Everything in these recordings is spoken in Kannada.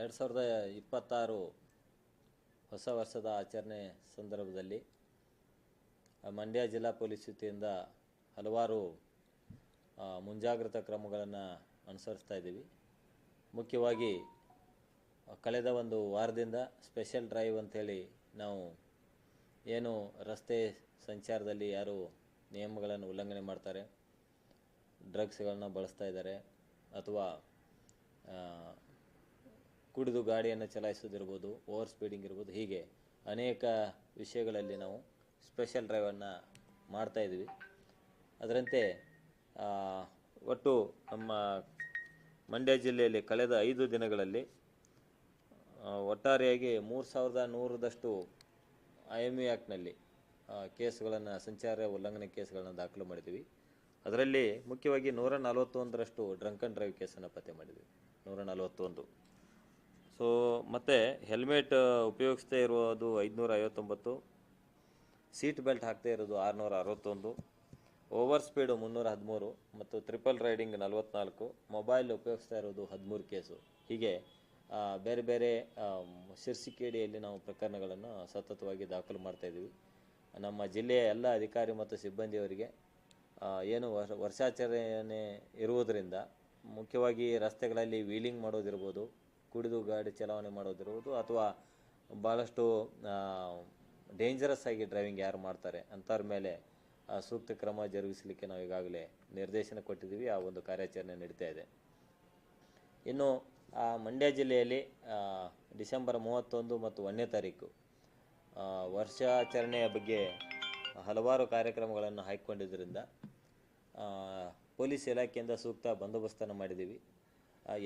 ಎರಡು ಸಾವಿರದ ಇಪ್ಪತ್ತಾರು ಹೊಸ ವರ್ಷದ ಆಚರಣೆ ಸಂದರ್ಭದಲ್ಲಿ ಮಂಡ್ಯ ಜಿಲ್ಲಾ ಪೊಲೀಸ್ ವತಿಯಿಂದ ಹಲವಾರು ಮುಂಜಾಗ್ರತಾ ಕ್ರಮಗಳನ್ನು ಅನುಸರಿಸ್ತಾ ಇದ್ದೀವಿ. ಮುಖ್ಯವಾಗಿ, ಕಳೆದ ಒಂದು ವಾರದಿಂದ ಸ್ಪೆಷಲ್ ಡ್ರೈವ್ ಅಂಥೇಳಿ ನಾವು ಏನು ರಸ್ತೆ ಸಂಚಾರದಲ್ಲಿ ಯಾರು ನಿಯಮಗಳನ್ನು ಉಲ್ಲಂಘನೆ ಮಾಡ್ತಾರೆ, ಡ್ರಗ್ಸ್ಗಳನ್ನ ಬಳಸ್ತಾ ಇದ್ದಾರೆ, ಅಥವಾ ಕುಡಿದು ಗಾಡಿಯನ್ನು ಚಲಾಯಿಸೋದಿರ್ಬೋದು, ಓವರ್ ಸ್ಪೀಡಿಂಗ್ ಇರ್ಬೋದು, ಹೀಗೆ ಅನೇಕ ವಿಷಯಗಳಲ್ಲಿ ನಾವು ಸ್ಪೆಷಲ್ ಡ್ರೈವನ್ನು ಮಾಡ್ತಾಯಿದ್ವಿ ಅದರಂತೆ ಒಟ್ಟು ನಮ್ಮ ಮಂಡ್ಯ ಜಿಲ್ಲೆಯಲ್ಲಿ ಕಳೆದ ಐದು ದಿನಗಳಲ್ಲಿ ಒಟ್ಟಾರೆಯಾಗಿ ಮೂರು ಸಾವಿರದ ನೂರದಷ್ಟು ಐ ಎಂ ಯು ಆ್ಯಕ್ಟ್ನಲ್ಲಿ ಕೇಸ್ಗಳನ್ನು, ಸಂಚಾರ ಉಲ್ಲಂಘನೆ ಕೇಸ್ಗಳನ್ನು ದಾಖಲು ಮಾಡಿದ್ದೀವಿ ಅದರಲ್ಲಿ ಮುಖ್ಯವಾಗಿ ನೂರ ನಲವತ್ತೊಂದರಷ್ಟು ಡ್ರಂಕ್ ಆ್ಯಂಡ್ ಡ್ರೈವ್ ಕೇಸನ್ನು ಪತ್ತೆ ಮಾಡಿದ್ವಿ. ನೂರ ನಲವತ್ತೊಂದು. ಸೊ ಮತ್ತು ಹೆಲ್ಮೆಟ್ ಉಪಯೋಗಿಸ್ದೇ ಇರೋದು ಐದುನೂರ ಐವತ್ತೊಂಬತ್ತು ಸೀಟ್ ಬೆಲ್ಟ್ ಹಾಕದೇ ಇರೋದು ಆರುನೂರ ಅರವತ್ತೊಂದು ಓವರ್ ಸ್ಪೀಡು ಮುನ್ನೂರ ಹದಿಮೂರು ಮತ್ತು ಟ್ರಿಪಲ್ ರೈಡಿಂಗ್ ನಲವತ್ನಾಲ್ಕು. ಮೊಬೈಲ್ ಉಪಯೋಗಿಸ್ತಾ ಇರೋದು ಹದಿಮೂರು ಕೇಸು ಹೀಗೆ ಬೇರೆ ಬೇರೆ ಶೀರ್ಷಿಕೆಡಿಯಲ್ಲಿ ನಾವು ಪ್ರಕರಣಗಳನ್ನು ಸತತವಾಗಿ ದಾಖಲು ಮಾಡ್ತಾಯಿದ್ದೀವಿ ನಮ್ಮ ಜಿಲ್ಲೆಯ ಎಲ್ಲ ಅಧಿಕಾರಿ ಮತ್ತು ಸಿಬ್ಬಂದಿಯವರಿಗೆ ಏನು ವರ್- ವರ್ಷಾಚರಣೆ ಇರುವುದರಿಂದ, ಮುಖ್ಯವಾಗಿ ರಸ್ತೆಗಳಲ್ಲಿ ವೀಲಿಂಗ್ ಮಾಡೋದಿರ್ಬೋದು. ಕುಡಿದು ಗಾಡಿ ಚಲಾವಣೆ ಮಾಡೋದಿರ್ಬೋದು ಅಥವಾ ಭಾಳಷ್ಟು ಡೇಂಜರಸ್ ಆಗಿ ಡ್ರೈವಿಂಗ್ ಯಾರು ಮಾಡ್ತಾರೆ ಅಂಥವ್ರ ಮೇಲೆ ಸೂಕ್ತ ಕ್ರಮ ಜರುಗಿಸಲಿಕ್ಕೆ ನಾವು ಈಗಾಗಲೇ ನಿರ್ದೇಶನ ಕೊಟ್ಟಿದ್ದೀವಿ. ಆ ಒಂದು ಕಾರ್ಯಾಚರಣೆ ನಡೀತಾ ಇದೆ. ಇನ್ನು ಮಂಡ್ಯ ಜಿಲ್ಲೆಯಲ್ಲಿ ಡಿಸೆಂಬರ್ ಮೂವತ್ತೊಂದು ಮತ್ತು ಒಂದನೇ ತಾರೀಕು ವರ್ಷಾಚರಣೆಯ ಬಗ್ಗೆ ಹಲವಾರು ಕಾರ್ಯಕ್ರಮಗಳನ್ನು ಹಾಕಿಕೊಂಡಿದ್ದರಿಂದ ಪೊಲೀಸ್ ಇಲಾಖೆಯಿಂದ ಸೂಕ್ತ ಬಂದೋಬಸ್ತನ್ನು ಮಾಡಿದ್ದೀವಿ.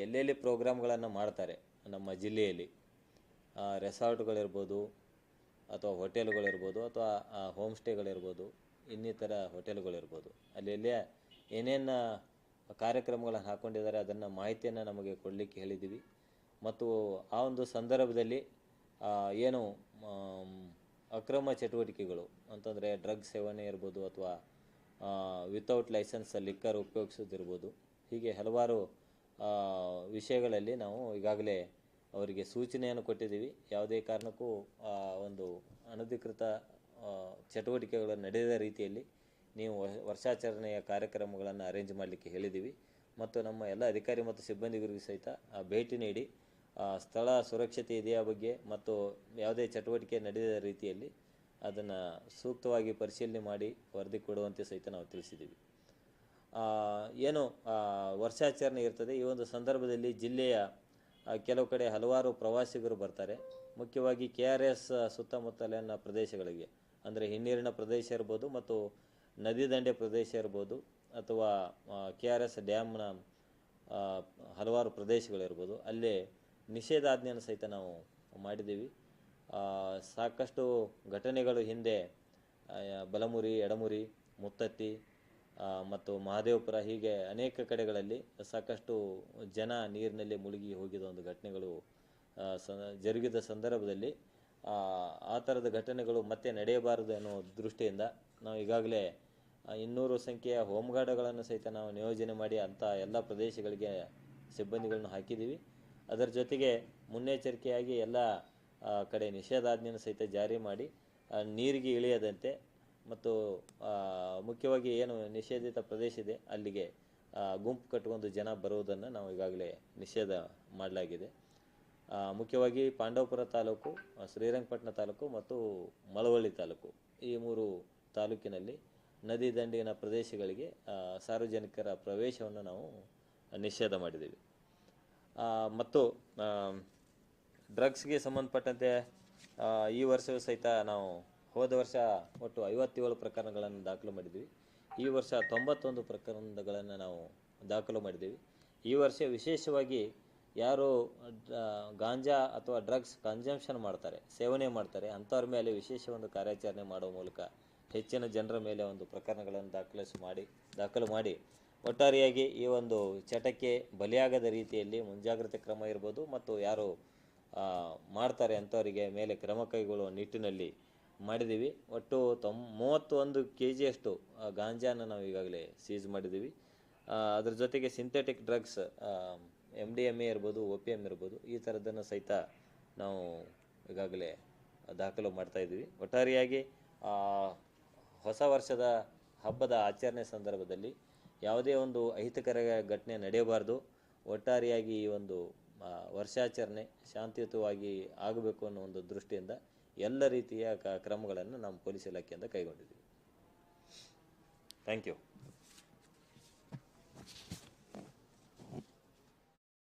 ಎಲ್ಲೆಲ್ಲಿ ಪ್ರೋಗ್ರಾಮ್ಗಳನ್ನು ಮಾಡ್ತಾರೆ ನಮ್ಮ ಜಿಲ್ಲೆಯಲ್ಲಿ? ರೆಸಾರ್ಟ್ಗಳಿರ್ಬೋದು ಅಥವಾ ಹೋಟೆಲ್ಗಳಿರ್ಬೋದು ಅಥವಾ ಹೋಮ್ ಸ್ಟೇಗಳಿರ್ಬೋದು, ಇನ್ನಿತರ ಹೋಟೆಲ್ಗಳಿರ್ಬೋದು. ಅಲ್ಲೆಲ್ಲೇ ಏನೇನು ಕಾರ್ಯಕ್ರಮಗಳನ್ನು ಹಾಕ್ಕೊಂಡಿದ್ದಾರೆ ಅದನ್ನು ಮಾಹಿತಿಯನ್ನು ನಮಗೆ ಕೊಡಲಿಕ್ಕೆ ಹೇಳಿದ್ದೀವಿ. ಮತ್ತು ಆ ಒಂದು ಸಂದರ್ಭದಲ್ಲಿ ಏನು ಅಕ್ರಮ ಚಟುವಟಿಕೆಗಳು, ಅಂತಂದರೆ ಡ್ರಗ್ ಸೇವನೆ ಇರ್ಬೋದು ಅಥವಾ ವಿತೌಟ್ ಲೈಸೆನ್ಸ್ ಲಿಕ್ಕರ್ ಉಪಯೋಗಿಸೋದಿರ್ಬೋದು, ಹೀಗೆ ಹಲವಾರು ವಿಷಯಗಳಲ್ಲಿ ನಾವು ಈಗಾಗಲೇ ಅವರಿಗೆ ಸೂಚನೆಯನ್ನು ಕೊಟ್ಟಿದ್ದೀವಿ. ಯಾವುದೇ ಕಾರಣಕ್ಕೂ ಒಂದು ಅನಧಿಕೃತ ಚಟುವಟಿಕೆಗಳು ನಡೆಯದ ರೀತಿಯಲ್ಲಿ ನೀವು ವರ್ಷಾಚರಣೆಯ ಕಾರ್ಯಕ್ರಮಗಳನ್ನು ಅರೇಂಜ್ ಮಾಡಲಿಕ್ಕೆ ಹೇಳಿದ್ದೀವಿ. ಮತ್ತು ನಮ್ಮ ಎಲ್ಲ ಅಧಿಕಾರಿ ಮತ್ತು ಸಿಬ್ಬಂದಿಗಳಿಗೂ ಸಹಿತ ಭೇಟಿ ನೀಡಿ ಆ, ಸ್ಥಳ ಸುರಕ್ಷತೆ ಇದೆಯಾ ಬಗ್ಗೆ ಮತ್ತು ಯಾವುದೇ ಚಟುವಟಿಕೆ ನಡೆಯದ ರೀತಿಯಲ್ಲಿ ಅದನ್ನು ಸೂಕ್ತವಾಗಿ ಪರಿಶೀಲನೆ ಮಾಡಿ ವರದಿ ಕೊಡುವಂತೆ ಸಹಿತ ನಾವು ತಿಳಿಸಿದ್ದೀವಿ. ಏನು ವರ್ಷಾಚರಣೆ ಇರ್ತದೆ. ಈ ಒಂದು ಸಂದರ್ಭದಲ್ಲಿ ಜಿಲ್ಲೆಯ ಕೆಲವು ಕಡೆ ಹಲವಾರು ಪ್ರವಾಸಿಗರು ಬರ್ತಾರೆ. ಮುಖ್ಯವಾಗಿ ಕೆ ಆರ್ ಎಸ್ ಸುತ್ತಮುತ್ತಲಿನ ಪ್ರದೇಶಗಳಿಗೆ. ಅಂದರೆ ಹಿನ್ನೀರಿನ ಪ್ರದೇಶ ಇರ್ಬೋದು ಮತ್ತು ನದಿ ದಂಡೆ ಪ್ರದೇಶ ಇರ್ಬೋದು ಅಥವಾ ಕೆ ಆರ್ ಎಸ್ ಡ್ಯಾಮ್ನ ಹಲವಾರು ಪ್ರದೇಶಗಳಿರ್ಬೋದು. ಅಲ್ಲೇ ನಿಷೇಧಾಜ್ಞೆಯನ್ನು ಸಹಿತ ನಾವು ಮಾಡಿದ್ದೀವಿ. ಸಾಕಷ್ಟು ಘಟನೆಗಳು ಹಿಂದೆ ಬಲಮುರಿ, ಎಡಮುರಿ, ಮುತ್ತತ್ತಿ ಮತ್ತು ಮಹದೇವಪುರ ಹೀಗೆ ಅನೇಕ ಕಡೆಗಳಲ್ಲಿ ಸಾಕಷ್ಟು ಜನ ನೀರಿನಲ್ಲಿ ಮುಳುಗಿ ಹೋಗಿದ ಒಂದು ಘಟನೆಗಳು ಸ ಜರುಗಿದ ಸಂದರ್ಭದಲ್ಲಿ ಆ, ಥರದ ಘಟನೆಗಳು ಮತ್ತೆ ನಡೆಯಬಾರದು ಅನ್ನೋ ದೃಷ್ಟಿಯಿಂದ ನಾವು ಈಗಾಗಲೇ ಇನ್ನೂರು ಸಂಖ್ಯೆಯ ಹೋಮ್ಗಾರ್ಡ್ಗಳನ್ನು ಸಹಿತ ನಾವು ನಿಯೋಜನೆ ಮಾಡಿ ಅಂಥ ಎಲ್ಲ ಪ್ರದೇಶಗಳಿಗೆ ಸಿಬ್ಬಂದಿಗಳನ್ನು ಹಾಕಿದ್ದೀವಿ. ಅದರ ಜೊತೆಗೆ ಮುನ್ನೆಚ್ಚರಿಕೆಯಾಗಿ ಎಲ್ಲ ಕಡೆ ನಿಷೇಧಾಜ್ಞೆಯನ್ನು ಸಹಿತ ಜಾರಿ ಮಾಡಿ ನೀರಿಗೆ ಇಳಿಯದಂತೆ ಮತ್ತು ಮುಖ್ಯವಾಗಿ ಏನು ನಿಷೇಧಿತ ಪ್ರದೇಶ ಇದೆ, ಅಲ್ಲಿಗೆ ಗುಂಪು ಕಟ್ಟಿಕೊಂಡು ಜನ ಬರುವುದನ್ನು ನಾವು ಈಗಾಗಲೇ ನಿಷೇಧ ಮಾಡಲಾಗಿದೆ. ಮುಖ್ಯವಾಗಿ ಪಾಂಡವಪುರ ತಾಲೂಕು, ಶ್ರೀರಂಗಪಟ್ಟಣ ತಾಲೂಕು ಮತ್ತು ಮಳವಳ್ಳಿ ತಾಲೂಕು. ಈ ಮೂರು ತಾಲೂಕಿನಲ್ಲಿ ನದಿ ದಂಡಿನ ಪ್ರದೇಶಗಳಿಗೆ ಸಾರ್ವಜನಿಕರ ಪ್ರವೇಶವನ್ನು ನಾವು ನಿಷೇಧ ಮಾಡಿದ್ದೀವಿ. ಮತ್ತು ಡ್ರಗ್ಸ್ಗೆ ಸಂಬಂಧಪಟ್ಟಂತೆ ಈ ವರ್ಷವೂ ಸಹಿತ ನಾವು ಹೋದ ವರ್ಷ ಒಟ್ಟು ಐವತ್ತೇಳು ಪ್ರಕರಣಗಳನ್ನು ದಾಖಲು ಮಾಡಿದ್ವಿ. ಈ ವರ್ಷ ತೊಂಬತ್ತೊಂದು ಪ್ರಕರಣಗಳನ್ನು ನಾವು ದಾಖಲು ಮಾಡಿದ್ದೀವಿ. ಈ ವರ್ಷ ವಿಶೇಷವಾಗಿ ಯಾರು ಗಾಂಜಾ ಅಥವಾ ಡ್ರಗ್ಸ್ ಕನ್ಸಂಪ್ಷನ್ ಮಾಡ್ತಾರೆ, ಸೇವನೆ ಮಾಡ್ತಾರೆ, ಅಂಥವ್ರ ಮೇಲೆ ವಿಶೇಷ ಒಂದು ಕಾರ್ಯಾಚರಣೆ ಮಾಡುವ ಮೂಲಕ ಹೆಚ್ಚಿನ ಜನರ ಮೇಲೆ ಒಂದು ಪ್ರಕರಣಗಳನ್ನು ದಾಖಲಿಸಿ ಮಾಡಿ, ದಾಖಲು ಮಾಡಿ. ಒಟ್ಟಾರೆಯಾಗಿ ಈ ಒಂದು ಚಟಕ್ಕೆ ಬಲಿಯಾಗದ ರೀತಿಯಲ್ಲಿ ಮುಂಜಾಗ್ರತೆ ಕ್ರಮ ಇರ್ಬೋದು ಮತ್ತು ಯಾರು ಮಾಡ್ತಾರೆ ಅಂಥವರಿಗೆ ಮೇಲೆ ಕ್ರಮ ಕೈಗೊಳ್ಳುವ ನಿಟ್ಟಿನಲ್ಲಿ ಮಾಡಿದ್ದೀವಿ. ಒಟ್ಟು ತೊಮ್ ಮೂವತ್ತೊಂದು ಕೆ ಜಿಯಷ್ಟು ಗಾಂಜಾನ ನಾವು ಈಗಾಗಲೇ ಸೀಸ್ ಮಾಡಿದ್ದೀವಿ. ಅದ್ರ ಜೊತೆಗೆ synthetic drugs M D M A ಇರ್ಬೋದು ಒ ಪಿ ಎಂ ಇರ್ಬೋದು, ಈ ಥರದ್ದನ್ನು ಸಹಿತ ನಾವು ಈಗಾಗಲೇ ದಾಖಲು ಮಾಡ್ತಾಯಿದ್ದೀವಿ ಒಟ್ಟಾರೆಯಾಗಿ ಹೊಸ ವರ್ಷದ ಹಬ್ಬದ ಆಚರಣೆ ಸಂದರ್ಭದಲ್ಲಿ ಯಾವುದೇ ಒಂದು ಅಹಿತಕರ ಘಟನೆ ನಡೆಯಬಾರ್ದು. ಒಟ್ಟಾರಿಯಾಗಿ ಈ ಒಂದು ವರ್ಷಾಚರಣೆ ಶಾಂತಿಯುತವಾಗಿ ಆಗಬೇಕು ಅನ್ನೋ ಒಂದು ದೃಷ್ಟಿಯಿಂದ ಎಲ್ಲ ರೀತಿಯ ಕ್ರಮಗಳನ್ನು ನಮ್ಮ ಪೊಲೀಸ್ ಇಲಾಖೆಯಿಂದ ಕೈಗೊಂಡಿದ್ದೀವಿ. Thank you